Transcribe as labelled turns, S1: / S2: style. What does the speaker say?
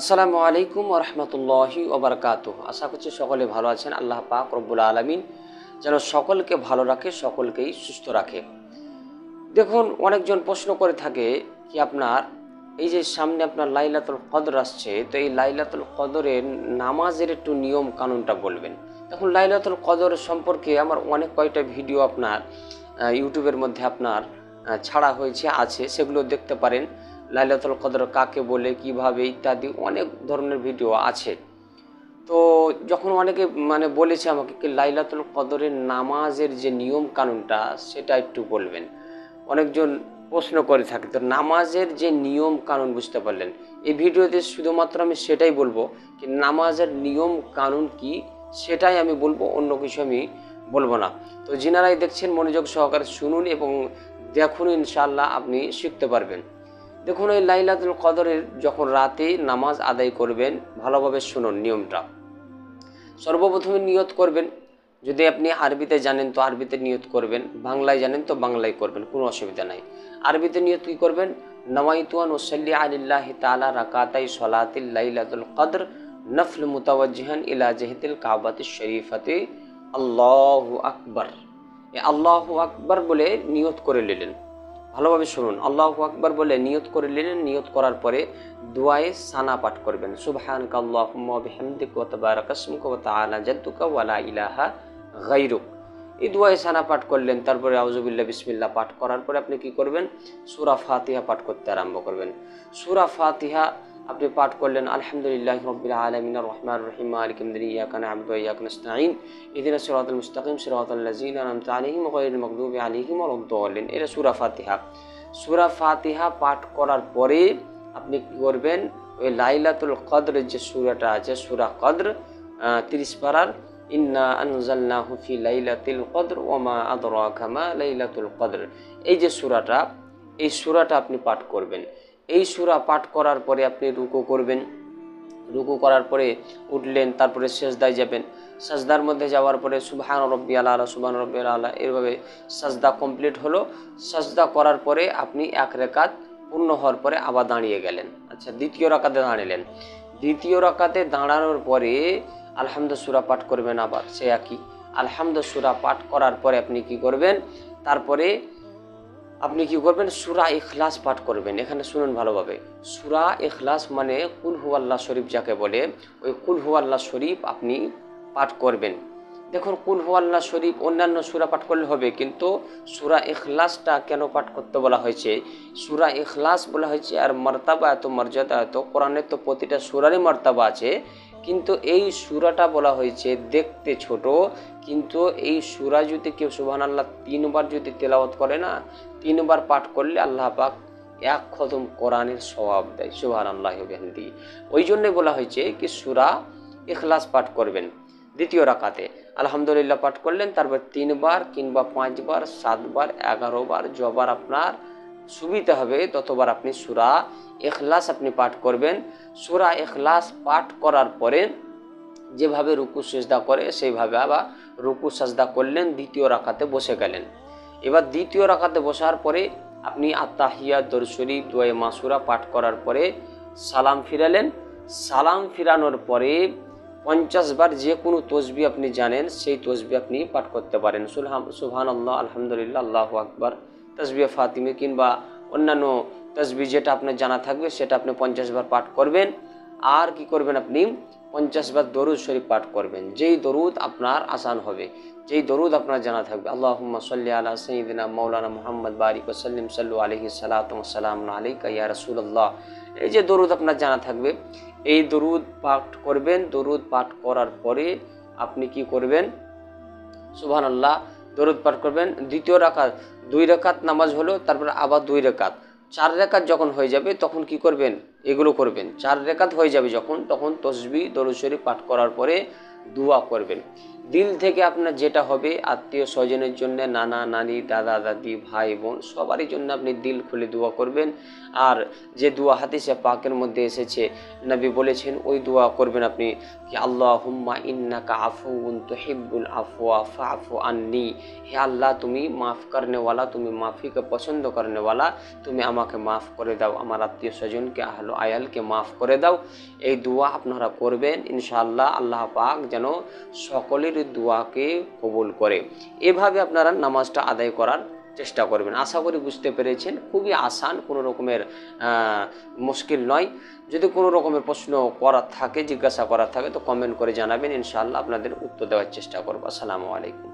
S1: আসসালামু আলাইকুম রহমতুল্লাহি ওবরকাত আশা করছি সকলে ভালো আছেন। আল্লাহ পাক রব্বুল আলমিন যেন সকলকে ভালো রাখে, সকলকেই সুস্থ রাখে। দেখুন, অনেকজন প্রশ্ন করে থাকে কি আপনার, এই যে সামনে আপনার লাইলাতুল কদর আসছে, তো এই লাইলাতুল কদরের নামাজের একটু নিয়ম কানুনটা বলবেন। দেখুন, লাইলাতুল কদর সম্পর্কে আমার অনেক কয়টা ভিডিও আপনার ইউটিউবের মধ্যে আপনার ছাড়া হয়েছে, আছে, সেগুলো দেখতে পারেন। লাইলাতুল কদর কাকে বলে, কীভাবে ইত্যাদি অনেক ধরনের ভিডিও আছে। তো যখন অনেকে মানে বলেছে আমাকে কি লাইলাতুল কদরের নামাজের যে নিয়ম কানুনটা, সেটা একটু বলবেন। অনেকজন প্রশ্ন করে থাকে, তো নামাজের যে নিয়ম কানুন বুঝতে পারলেন? এই ভিডিওতে শুধুমাত্র আমি সেটাই বলব কি, নামাজের নিয়ম কানুন কি, সেটাই আমি বলব, অন্য কিছু আমি বলব না। তো যিনারাই দেখছেন, মনোযোগ সহকারে শুনুন এবং দেখুন ইনশাল্লাহ আপনি শিখতে পারবেন। দেখুন এই লাইলাতুল কদরের যখন রাতে নামাজ আদায় করবেন, ভালোভাবে শুনুন নিয়মটা। সর্বপ্রথমে নিয়ত করবেন, যদি আপনি আরবিতে জানেন তো আরবিতে নিয়ত করবেন, বাংলায় জানেন তো বাংলায় করবেন, কোনো অসুবিধা নাই। আরবিতে নিয়ত কী করবেন? নওয়াইতুয়ান ওসল্লি আলিল্লাহ তালা রাকাতাই সলাতিল লাইলাতুল কদর নফল মুতাওয়াজিহান ইলা জহিতিল কাবাতি শরীফাতে। আল্লাহ আকবর। আল্লাহ আকবর বলে নিয়ত করে নিলেন। ভালোভাবে শুনুন। আল্লাহ আকবর বলে নিয়ত করে নিলেন, নিয়ত করার পরে দুয়ায়ে সানা পাঠ করবেন। সুবহান কাল্লাহুম্মা বিহামদিক ওয়া তাবারাকাসমুকা ওয়া তাআলা জাদ্দুকা ওয়া লা ইলাহা এই দুয়ায় সানা পাঠ করলেন, তারপরে আউজবুল্লাহ বিসমিল্লা পাঠ করার পরে আপনি কি করবেন? সুরা ফাতিহা পাঠ করতে আরম্ভ করবেন। সুরা ফাতিহা আপনি পাঠ করলেন, আলহামদুলিল্লাহ রব্বিল আলামিন রহমান রহিম মালিক ইয়ামদিন ইয়াকা না'বুদু ওয়া ইয়াকা নাস্তাঈন, ইহদিনা সিরাতাল মুস্তাকিম, সিরাতাল লাযিনা আনআমতা আলাইহিম গায়রিল মাগদুবি আলাইহিম এটা সূরা ফাতিহা। সূরা ফাতিহা পাঠ করার পরে আপনি কি করবেন? ওই লাইলাতুল কদরের যে সূরাটা আছে, সুরা কদ্র তিরিশ পারার, ইন্না আনজালনাহু ফি লাইলাতিল কদর ওয়া মা আদরাকা মা লাইলাতুল কদর। এই যে সূরাটা, এই সূরাটা আপনি পাঠ করবেন। এই সূরা পাঠ করার পরে আপনি রুকু করবেন। রুকু করার পরে উঠলেন, তারপরে সেজদায় যাবেন। সাজদার মধ্যে যাওয়ার পরে সুবহান রব্বি আলা সুবহান রব্বি আলা এভাবে সাজদা কমপ্লিট হলো। সাজদা করার পরে আপনি এক রেখাত পূর্ণ হওয়ার পরে আবার দাঁড়িয়ে গেলেন। আচ্ছা দ্বিতীয় রাকাতে দাঁড়ালেন। দ্বিতীয় রাকাতে দাঁড়ানোর পরে আলহামদ সুরা পাঠ করবেন আবার, সে একই। আলহামদ সুরা পাঠ করার পরে আপনি কি করবেন? তারপরে আপনি কি করবেন? সুরা এখলাস পাঠ করবেন। এখানে শুনুন ভালোভাবে। সুরা এখলাস মানে কুল হু আল্লাহ শরীফ যাকে বলে, ওই কুল হু আল্লাহ শরীফ আপনি পাঠ করবেন। দেখুন, কুল হু আল্লাহ শরীফ অন্যান্য সুরা পাঠ করলে হবে, কিন্তু সুরা এখলাসটা কেন পাঠ করতে বলা হয়েছে? সুরা এখলাস বলা হয়েছে, আর মর্তাবা এত মর্যাদা এত কোরআনের তো প্রতিটা সুরারই মর্তাবা আছে। কিন্তু এই সুরাটা বলা হয়েছে দেখতে ছোট, কিন্তু এই সুরা যদি কেউ সুবহান আল্লাহ তিনবার যদি তেলাওয়াত করে না, তিনবার পাঠ করলে আল্লাহ পাক এক খতম কোরআনের স্বভাব দেয় সুবহান আল্লাহ বেহদি ওই জন্যই বলা হয়েছে কি সুরা এখলাস পাঠ করবেন দ্বিতীয় রাকাতে। আলহামদুলিল্লাহ পাঠ করলেন, তারপর তিনবার কিংবা পাঁচবার, সাতবার এগারো বার যবার আপনার সুবিধা হবে ততবার আপনি সুরা এখলাস আপনি পাঠ করবেন। সুরা এখলাস পাঠ করার পরে যেভাবে রুকু সেজদা করে, সেইভাবে আবার রুকু সাজদা করলেন, দ্বিতীয় রাখাতে বসে গেলেন। এবার দ্বিতীয় রাখাতে বসার পরে আপনি আত্মাহিয়া দর শরীফ দোয়ে মাসুরা পাঠ করার পরে সালাম ফিরালেন। সালাম ফিরানোর পরে পঞ্চাশ বার যে কোনো তসবি আপনি জানেন, সেই তসবি আপনি পাঠ করতে পারেন। সুলহাম সুবহান আল্লাহ আলহামদুলিল্লাহ, আল্লাহ আকবর। তসবি ফাতিমে কিংবা অন্যান্য তসবি যেটা আপনার জানা থাকবে, সেটা আপনি পঞ্চাশ বার পাঠ করবেন। আর কি করবেন আপনি? পঞ্চাশ বার দরুদ শরীফ পাঠ করবেন। যেই দরুদ আপনার আসান হবে, যেই দরুদ আপনার জানা থাকবে। আল্লাহ সাল্লি আলা সঈদিনা মৌলানা মোহাম্মদ বারিক ওসাল্লিম সাল্লু আলহি সালাতাম আলাইকা ইয়া রসুল্লাহ এই যে দরুদ আপনার জানা থাকবে, এই দরুদ পাঠ করবেন। দরুদ পাঠ করার পরে আপনি কি করবেন? সুবহান আল্লাহ দরুদ পাঠ করবেন। দ্বিতীয় রাকাত, দুই রেখাত নামাজ হলো, তারপর আবার দুই রেখাত চার রেখাত যখন হয়ে যাবে, তখন কি করবেন? এগুলো করবেন। চার রেখাত হয়ে যাবে যখন, তখন তসবি, দরুদ শরীফ পাঠ করার পরে দোয়া করবেন। দিল থেকে আপনার যেটা হবে, আত্মীয় স্বজনের জন্য নানা, নানি, দাদা, দাদি, ভাই, বোন, সবারই জন্য আপনি দিল খুলে দোয়া করবেন। আর যে দোয়া হাদিসে পাকের মধ্যে এসেছে, নবী বলেছেন, ওই দোয়া করবেন আপনি কি আল্লাহ হুম্মা ইন্নাকা আফুন তুহিব্বুল আফওয়া ফাফু আন্নি। হে আল্লাহ, তুমি মাফ করনেওয়ালা, তুমি মাফিকে পছন্দ করনেওয়ালা, তুমি আমাকে মাফ করে দাও, আমার আত্মীয় স্বজনকে আহলো আয়ালকে মাফ করে দাও। এই দোয়া আপনারা করবেন, ইনশাআল্লাহ, আল্লাহ পাক যেন সকলের দোয়াকে কবুল করে। এভাবে আপনারা নামাজটা আদায় করার চেষ্টা করবেন। আশা করি বুঝতে পেরেছেন, খুবই আসান, কোনো রকমের মুশকিল নয়। যদি কোনো রকমের প্রশ্ন করার থাকে, জিজ্ঞাসা করার থাকে, তো কমেন্ট করে জানাবেন। ইনশাআল্লাহ আপনাদের উত্তর দেওয়ার চেষ্টা করব। আসসালামু আলাইকুম।